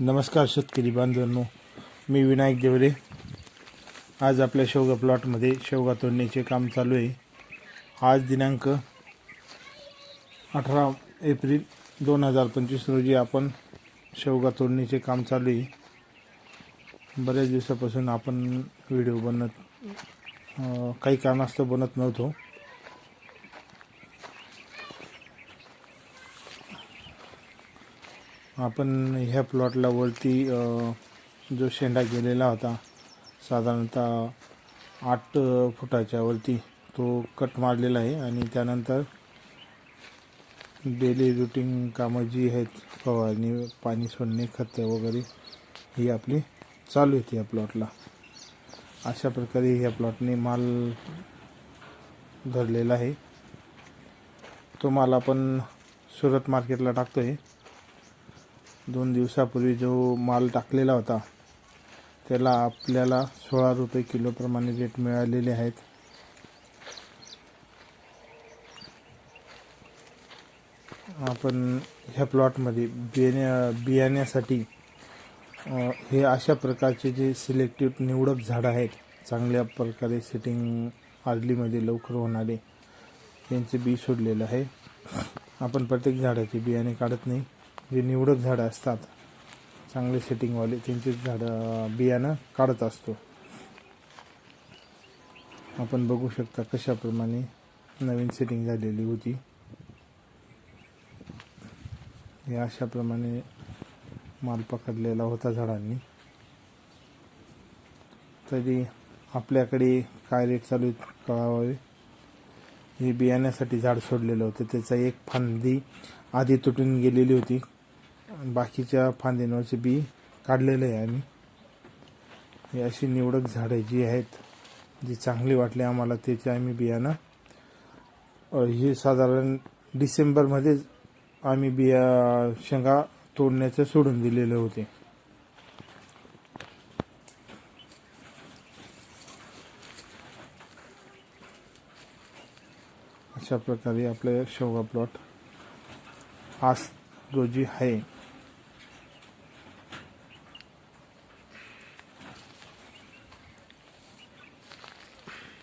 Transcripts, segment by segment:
नमस्कार शेतकरी बांधवांनो मी विनायक देवरे. आज आपल्या शेवगा प्लॉटमध्ये शेवगा तोडण्याचे काम चालू आहे. आज दिनांक अठरा एप्रिल दोन हजार पंचवीस रोजी आपण शेवगा तोडणीचे काम चालू आहे. बऱ्याच दिवसापासून आपण व्हिडिओ बनत काही कारणास्तव बनत नव्हतो. आपण ह्या प्लॉटला वरती जो शेंडा गेलेला होता साधारणतः आठ फुटाच्या वरती तो कट मारलेला आहे आणि त्यानंतर डेली रुटीन कामं जी आहेत फवारणी पाणी सोडणे खत वगैरे ही आपली चालू होती या प्लॉटला अशा प्रकारे ह्या प्लॉटने माल धरलेला आहे. तो माल आपण सुरत मार्केटला टाकतो आहे दोन दिवसापूर्वी जो माल टाकलेला होता त्याला आपल्याला सोळा रुपये किलोप्रमाणे रेट मिळालेले आहेत. आपण ह्या प्लॉटमध्ये बियाण्या बियाण्यासाठी हे अशा प्रकारचे जे सिलेक्टिव्ह निवडक झाडं आहेत चांगल्या प्रकारे सेटिंग आडलीमध्ये लवकर होणारे त्यांचे बी सोडलेलं आहे. आपण प्रत्येक झाडाचे बियाणे काढत नाही. जे निवडक झाडं असतात चांगले सेटिंगवाले त्यांचे झाडं बियाणं काढत असतो. आपण बघू शकता कशाप्रमाणे नवीन सेटिंग झालेली होती. हे अशाप्रमाणे माल पकडलेला होता झाडांनी. तरी आपल्याकडे काय रेट चालू आहेत कळावे? हे बियाण्यासाठी झाड सोडलेलं होतं. त्याचा एक फांदी आधी तुटून गेलेली होती. बाकीच्या फांदींवरचे बी काढलेलं आहे आम्ही. ही अशी निवडक झाडं जी आहेत जी चांगली वाटली आम्हाला त्याचे आम्ही बियाणं हे साधारण डिसेंबरमध्येच आम्ही बिया शेंगा तोडण्याचं सोडून दिलेले होते. अशा प्रकारे आपलं शेवगा प्लॉट आज रोजी आहे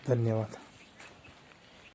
धन्यवाद.